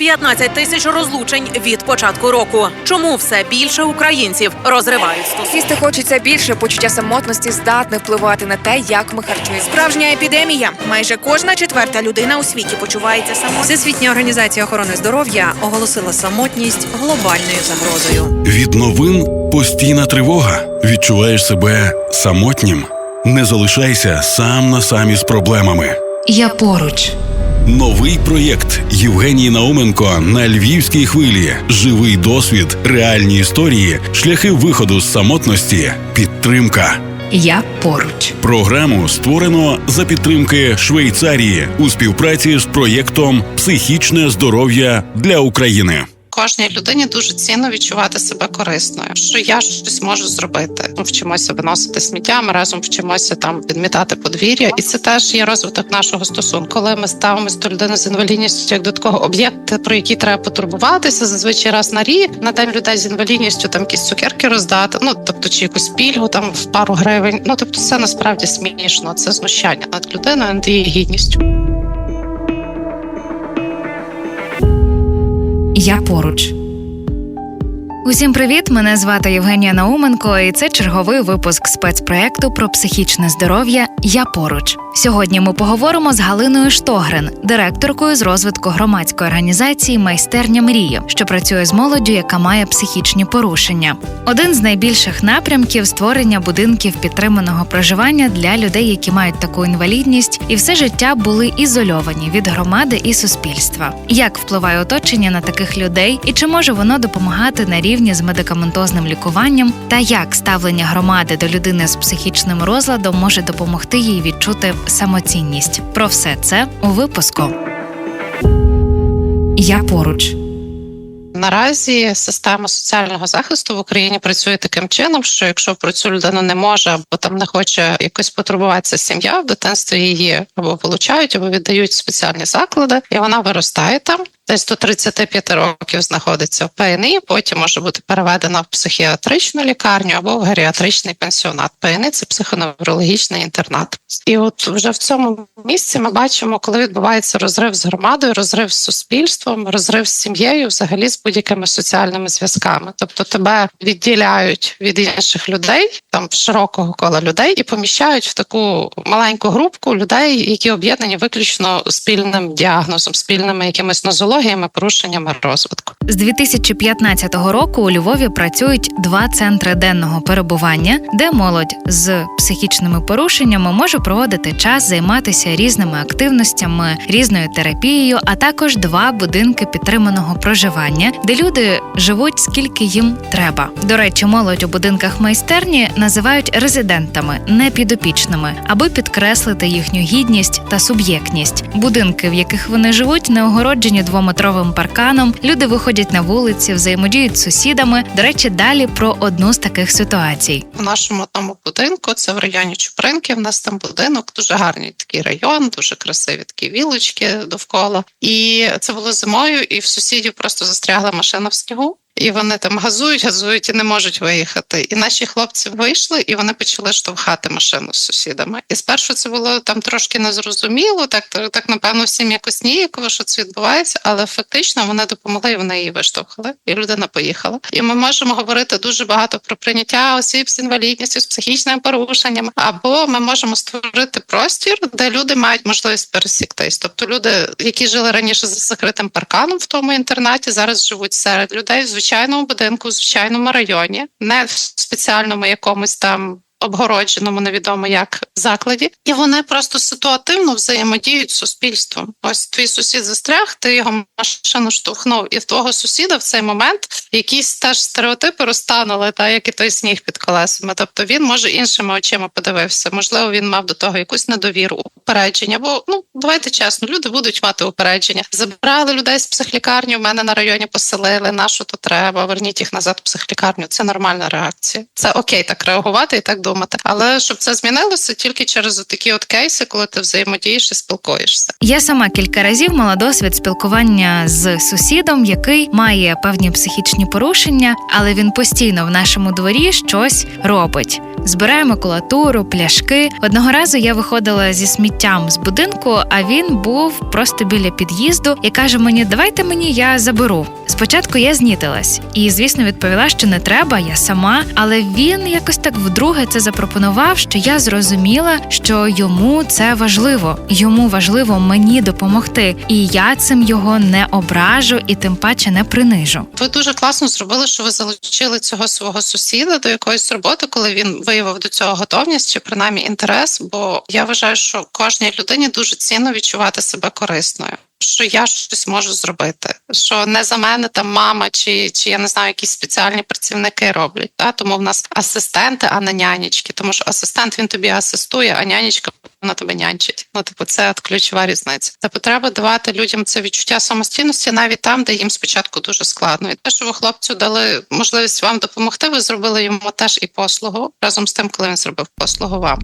15 тисяч розлучень від початку року. Чому все більше українців розривають стосунки? Їсти хочеться більше, почуття самотності здатне впливати на те, як ми харчуємося. Справжня епідемія. Майже кожна четверта людина у світі почувається самотньо. Всесвітня організація охорони здоров'я оголосила самотність глобальною загрозою. Від новин постійна тривога. Відчуваєш себе самотнім. Не залишайся сам на самі з проблемами. Я поруч. Новий проєкт Євгенії Науменко на львівській хвилі. Живий досвід, реальні історії, шляхи виходу з самотності, підтримка. Я поруч. Програму створено за підтримки Швейцарії у співпраці з проєктом Психічне здоров'я для України. Кожній людині дуже цінно відчувати себе корисною, що я щось можу зробити. Ми вчимося виносити сміття, ми разом вчимося там підмітати подвір'я, і це теж є розвиток нашого стосунку. Коли ми ставимося до людини з інвалідністю як до такого об'єкта, про який треба потурбуватися, зазвичай раз на рік на день людей з інвалідністю там якісь цукерки роздати. Ну тобто, чи якусь пільгу там в пару гривень. Ну тобто, це насправді смішно. Це знущання над людиною, над її гідністю. Я поруч. Усім привіт! Мене звати Євгенія Науменко, і це черговий випуск спецпроекту про психічне здоров'я Я поруч. Сьогодні ми поговоримо з Галиною Штогрен, директоркою з розвитку громадської організації Майстерня мрії, що працює з молоддю, яка має психічні порушення. Один з найбільших напрямків створення будинків підтриманого проживання для людей, які мають таку інвалідність, і все життя були ізольовані від громади і суспільства. Як впливає оточення на таких людей, і чи може воно допомагати на рівні з медикаментозним лікуванням, та як ставлення громади до людини з психічним розладом може допомогти їй відчути самоцінність? Про все це у випуску. Я поруч. Наразі система соціального захисту в Україні працює таким чином, що якщо про цю людину не може або там не хоче якось потурбуватися сім'я, в дитинстві її або вилучають, або віддають спеціальні заклади, і вона виростає там. Десь до 35 років знаходиться в ПНІ, потім може бути переведена в психіатричну лікарню або в геріатричний пенсіонат. ПНІ – це психоневрологічний інтернат. І от вже в цьому місці ми бачимо, коли відбувається розрив з громадою, розрив з суспільством, розрив з сім'єю, взагалі з будь-якими соціальними зв'язками. Тобто тебе відділяють від інших людей, там широкого кола людей, і поміщають в таку маленьку групку людей, які об'єднані виключно спільним діагнозом, спільними якимись нозологіями, порушеннями розвитку. З 2015 року у Львові працюють два центри денного перебування, де молодь з психічними порушеннями може проводити час, займатися різними активностями, різною терапією, а також два будинки підтриманого проживання, де люди живуть скільки їм треба. До речі, молодь у будинках майстерні називають резидентами, не підопічними, аби підкреслити їхню гідність та суб'єктність. Будинки, в яких вони живуть, не огороджені двометровим парканом. Люди виходять на вулиці, взаємодіють з сусідами. До речі, далі про одну з таких ситуацій. У нашому тому будинку це в районі Чупринки. В нас там будинок, дуже гарний такий район, дуже красиві такі вілочки довкола. І це було зимою, і в сусідів просто застрягла машина в снігу. І вони там газують, газують і не можуть виїхати. І наші хлопці вийшли, і вони почали штовхати машину з сусідами. І спершу це було там трошки незрозуміло, так так напевно всім якось ніяково, що це відбувається, але фактично вони допомогли, і вони її виштовхали, і людина поїхала. І ми можемо говорити дуже багато про прийняття осіб з інвалідністю, з психічними порушеннями, або ми можемо створити простір, де люди мають можливість пересіктись. Тобто люди, які жили раніше за закритим парканом в тому інтернаті, зараз живуть серед людей в звичайному будинку, в звичайному районі, не в спеціальному якомусь там. Обгородженому невідомо як закладі, і вони просто ситуативно взаємодіють з суспільством. Ось твій сусід застряг, ти його машину штовхнув, і в твого сусіда в цей момент якісь теж стереотипи розтанули, та як і той сніг під колесами. Тобто він може іншими очима подивився. Можливо, він мав до того якусь недовіру, упередження. Бо ну давайте чесно, люди будуть мати упередження. Забрали людей з психлікарні. в мене на районі поселили. На що то треба? Верніть їх назад в психлікарню. Це нормальна реакція. Це окей, так реагувати і так думати. Подумати. Але щоб це змінилося тільки через такі от кейси, коли ти взаємодієш і спілкуєшся. Я сама кілька разів мала досвід спілкування з сусідом, який має певні психічні порушення, але він постійно в нашому дворі щось робить. Збирає макулатуру, пляшки. Одного разу я виходила зі сміттям з будинку, а він був просто біля під'їзду і каже мені: Давайте мені я заберу. Спочатку я знітилась і, звісно, відповіла, що не треба, я сама. Але він якось так вдруге це запропонував, що я зрозуміла, що йому це важливо. Йому важливо мені допомогти, і я цим його не ображу і тим паче не принижу. Ви дуже класно зробили, що ви залучили цього свого сусіда до якоїсь роботи, коли він виявив до цього готовність чи принаймні інтерес. Бо я вважаю, що кожній людині дуже цінно відчувати себе корисною. Що я щось можу зробити, що не за мене там мама чи, чи я не знаю, якісь спеціальні працівники роблять. Та? Тому в нас асистенти, а не нянечки. Тому що асистент він тобі асистує, а нянечка вона тебе нянчить. Ну, типу, це от ключова різниця. Та потреба давати людям це відчуття самостійності навіть там, де їм спочатку дуже складно. І те, що ви хлопцю дали можливість вам допомогти, ви зробили йому теж і послугу разом з тим, коли він зробив послугу вам.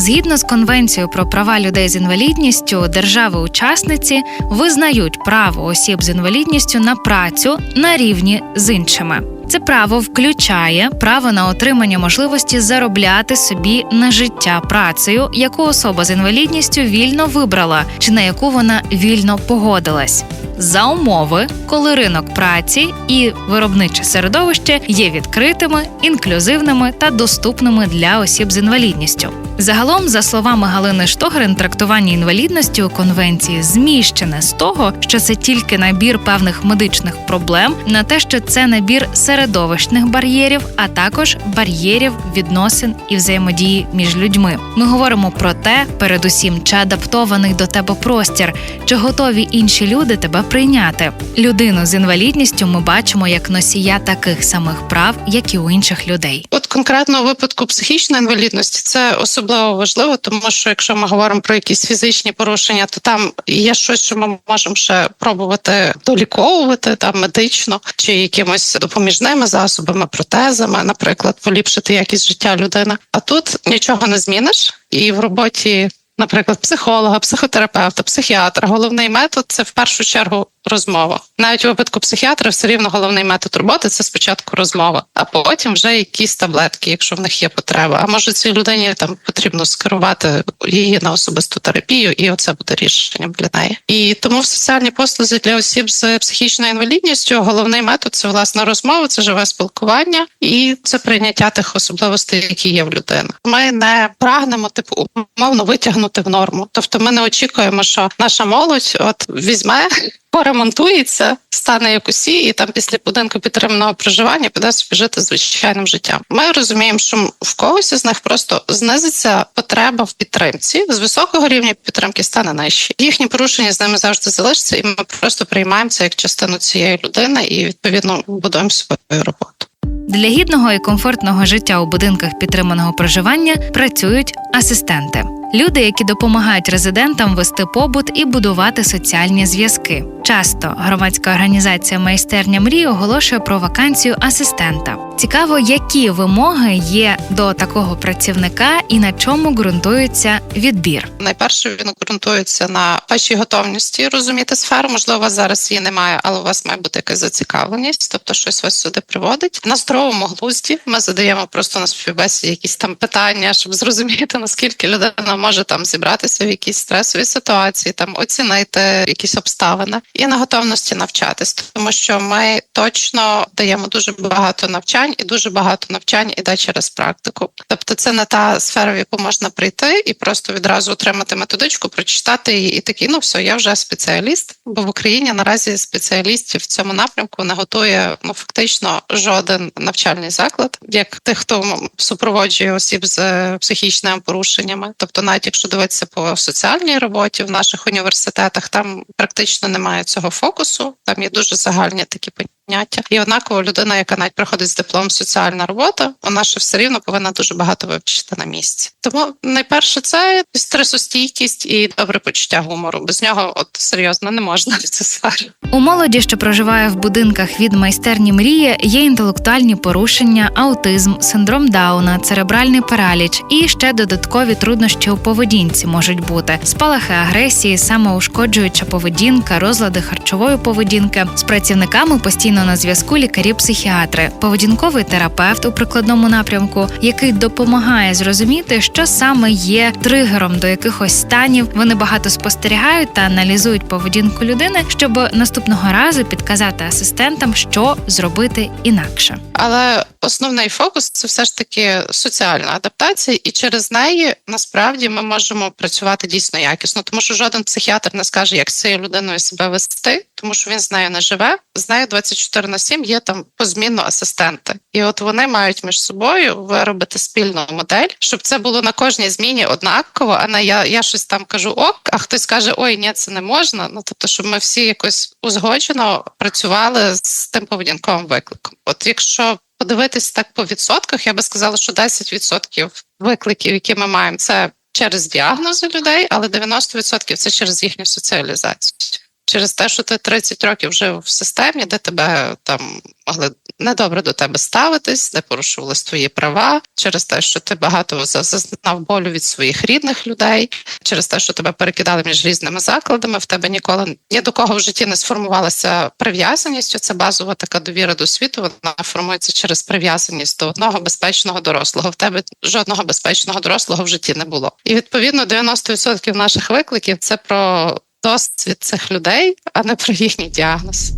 Згідно з конвенцією про права людей з інвалідністю, держави-учасниці визнають право осіб з інвалідністю на працю на рівні з іншими. Це право включає право на отримання можливості заробляти собі на життя працею, яку особа з інвалідністю вільно вибрала, чи на яку вона вільно погодилась. За умови, коли ринок праці і виробниче середовище є відкритими, інклюзивними та доступними для осіб з інвалідністю. Загалом, за словами Галини Штогрин, трактування інвалідності у конвенції зміщене з того, що це тільки набір певних медичних проблем, на те, що це набір середовищних бар'єрів, а також бар'єрів відносин і взаємодії між людьми. Ми говоримо про те, передусім, чи адаптований до тебе простір, чи готові інші люди тебе прийняти. Людину з інвалідністю ми бачимо як носія таких самих прав, як і у інших людей. От конкретно у випадку психічної інвалідності це особливо важливо, тому що якщо ми говоримо про якісь фізичні порушення, то там є щось, що ми можемо ще пробувати доліковувати там медично чи якимось допоміжними засобами, протезами, наприклад, поліпшити якість життя людини. А тут нічого не зміниш, і в роботі. Наприклад, психолога, психотерапевта, психіатра. Головний метод це в першу чергу розмова. Навіть у випадку психіатра все рівно головний метод роботи це спочатку розмова, а потім вже якісь таблетки, якщо в них є потреба. А може цій людині там потрібно скерувати її на особисту терапію, і оце буде рішенням для неї. І тому в соціальній послузі для осіб з психічною інвалідністю головний метод це власне розмова, це живе спілкування і це прийняття тих особливостей, які є в людини. Ми не прагнемо типу умовно витягнути в норму. Тобто, ми не очікуємо, що наша молодь от візьме. Поремонтується, стане як усі, і там після будинку підтриманого проживання піде собі жити звичайним життям. Ми розуміємо, що в когось із них просто знизиться потреба в підтримці з високого рівня підтримки стане нижче. Їхні порушення з ними завжди залишаться, і ми просто приймаємо це як частину цієї людини і відповідно будуємо свою роботу. Для гідного і комфортного життя у будинках підтриманого проживання працюють асистенти. Люди, які допомагають резидентам вести побут і будувати соціальні зв'язки. Часто громадська організація майстерня мрій оголошує про вакансію асистента. Цікаво, які вимоги є до такого працівника і на чому ґрунтується відбір. Найперше він ґрунтується на вашій готовності розуміти сферу. Можливо, зараз її немає, але у вас має бути якась зацікавленість, тобто щось вас сюди приводить. На здоровому глузді ми задаємо просто на співбесіді якісь там питання, щоб зрозуміти наскільки людина може там зібратися в якісь стресові ситуації, там оцінити якісь обставини і на готовності навчатись, тому що ми точно даємо дуже багато навчань і дуже багато навчань іде через практику. Тобто, це не та сфера, в яку можна прийти і просто відразу отримати методичку, прочитати її, і такий, ну все, я вже спеціаліст. Бо в Україні наразі спеціалістів в цьому напрямку не готує ну фактично жоден навчальний заклад, як тих, хто супроводжує осіб з психічними порушеннями, тобто навіть якщо дивитися по соціальній роботі в наших університетах, там практично немає цього фокусу. Там є дуже загальні такі поняття. І однаково людина, яка навіть приходить з диплом соціальна робота, вона ще все рівно повинна дуже багато вивчити на місці. Тому найперше це стресостійкість і добре почуття гумору. Без нього, от серйозно, не можна в цю сферу. У молоді, що проживає в будинках від майстерні мрії, є інтелектуальні порушення, аутизм, синдром Дауна, церебральний параліч і ще додаткові труднощі у поведінці можуть бути спалахи агресії, самоушкоджуюча поведінка, розлади харчової поведінки. З працівниками постійно на зв'язку лікарі-психіатри, поведінковий терапевт у прикладному напрямку, який допомагає зрозуміти, що саме є тригером до якихось станів. Вони багато спостерігають та аналізують поведінку людини, щоб наступного разу підказати асистентам, що зробити інакше. Але основний фокус це все ж таки соціальна адаптація, і через неї насправді ми можемо працювати дійсно якісно, тому що жоден психіатр не скаже, як цією людиною себе вести, тому що він з нею не живе. З нею 24 на 7 є там позмінно асистенти, і от вони мають між собою виробити спільну модель, щоб це було на кожній зміні однаково. А не я, я щось там кажу ок, а хтось каже, ой, ні, це не можна. Ну тобто, щоб ми всі якось узгоджено працювали з тим поведінковим викликом. От якщо подивитись так по відсотках, я би сказала, що 10% викликів, які ми маємо, це через діагнози людей, але 90% це через їхню соціалізацію. Через те, що ти 30 років жив в системі, де тебе там могли недобре до тебе ставитись, де порушувались твої права, через те, що ти багато за- зазнав болю від своїх рідних людей, через те, що тебе перекидали між різними закладами, в тебе ніколи ні до кого в житті не сформувалася прив'язаність. Це базова така довіра до світу. Вона формується через прив'язаність до одного безпечного дорослого. В тебе жодного безпечного дорослого в житті не було. І відповідно 90% наших викликів це про досвід цих людей, а не про їхній діагноз.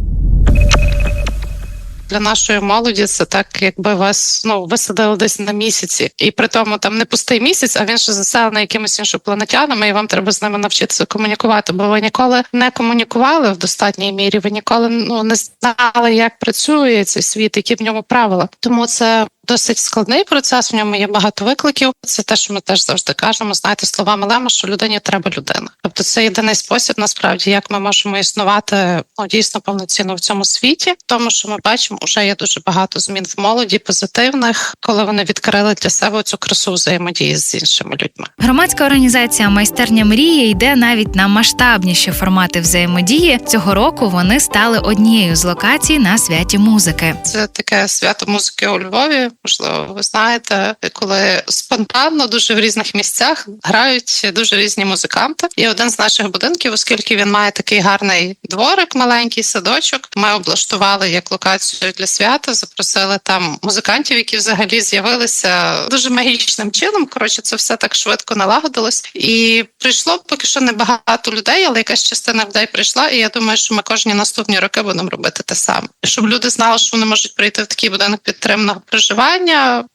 Для нашої молоді це так, якби вас ну висадили десь на місяці, і при тому там не пустий місяць, а він ще заселений якимись іншопланетянами, і вам треба з ними навчитися комунікувати. Бо ви ніколи не комунікували в достатній мірі. Ви ніколи ну не знали, як працює цей світ, які в ньому правила. Тому це досить складний процес. В ньому є багато викликів. Це те, що ми теж завжди кажемо. Знаєте, словами Лема, що людині треба людина. Тобто, це єдиний спосіб, насправді, як ми можемо існувати ну, дійсно повноцінно в цьому світі. Тому що ми бачимо, вже є дуже багато змін в молоді, позитивних, коли вони відкрили для себе цю красу взаємодії з іншими людьми. Громадська організація Майстерня мрії йде навіть на масштабніші формати взаємодії. Цього року вони стали однією з локацій на святі музики. Це таке свято музики у Львові. Можливо, ви знаєте, коли спонтанно дуже в різних місцях грають дуже різні музиканти. І один з наших будинків, оскільки він має такий гарний дворик, маленький садочок, ми облаштували як локацію для свята. Запросили там музикантів, які взагалі з'явилися дуже магічним чином. Коротше, це все так швидко налагодилось. І прийшло поки що небагато людей, але якась частина людей прийшла. І я думаю, що ми кожні наступні роки будемо робити те саме, щоб люди знали, що вони можуть прийти в такий будинок підтримного проживання,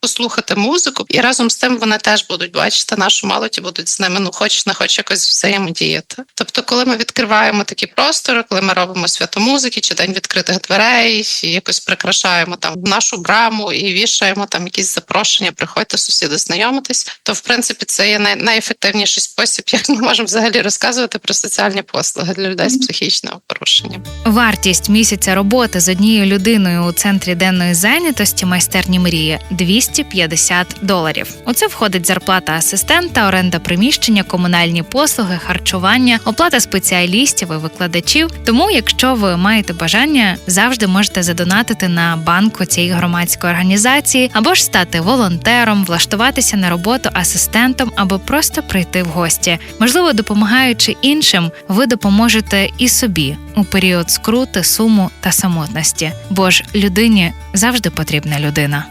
послухати музику, і разом з тим вони теж будуть бачити нашу молодь і будуть з ними ну хоч не хоч якось взаємодіяти. Тобто, коли ми відкриваємо такі простори, коли ми робимо свято музики чи день відкритих дверей, і якось прикрашаємо там нашу браму і вішаємо там якісь запрошення, приходьте сусіди, знайомитись, то в принципі це є най- найефективніший спосіб, як ми можемо взагалі розказувати про соціальні послуги для людей з психічними порушеннями. Вартість місяця роботи з однією людиною у центрі денної зайнятості майстерні мрії 250 доларів. У це входить зарплата асистента, оренда приміщення, комунальні послуги, харчування, оплата спеціалістів і викладачів. Тому, якщо ви маєте бажання, завжди можете задонатити на банку цієї громадської організації або ж стати волонтером, влаштуватися на роботу асистентом або просто прийти в гості. Можливо, допомагаючи іншим, ви допоможете і собі у період скрути, суму та самотності, бо ж людині завжди потрібна людина.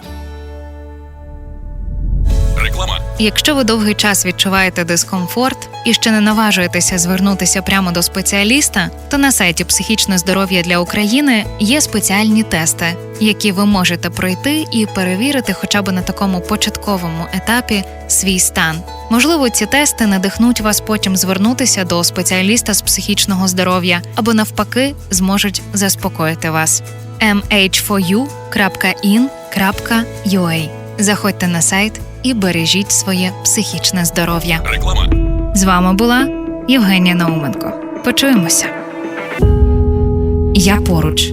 Реклама. Якщо ви довгий час відчуваєте дискомфорт і ще не наважуєтеся звернутися прямо до спеціаліста, то на сайті Психічне здоров'я для України є спеціальні тести, які ви можете пройти і перевірити хоча б на такому початковому етапі свій стан. Можливо, ці тести надихнуть вас потім звернутися до спеціаліста з психічного здоров'я або навпаки зможуть заспокоїти вас. mh4u.in.ua Заходьте на сайт і бережіть своє психічне здоров'я. Реклама. З вами була Євгенія Науменко. Почуємося. Я поруч.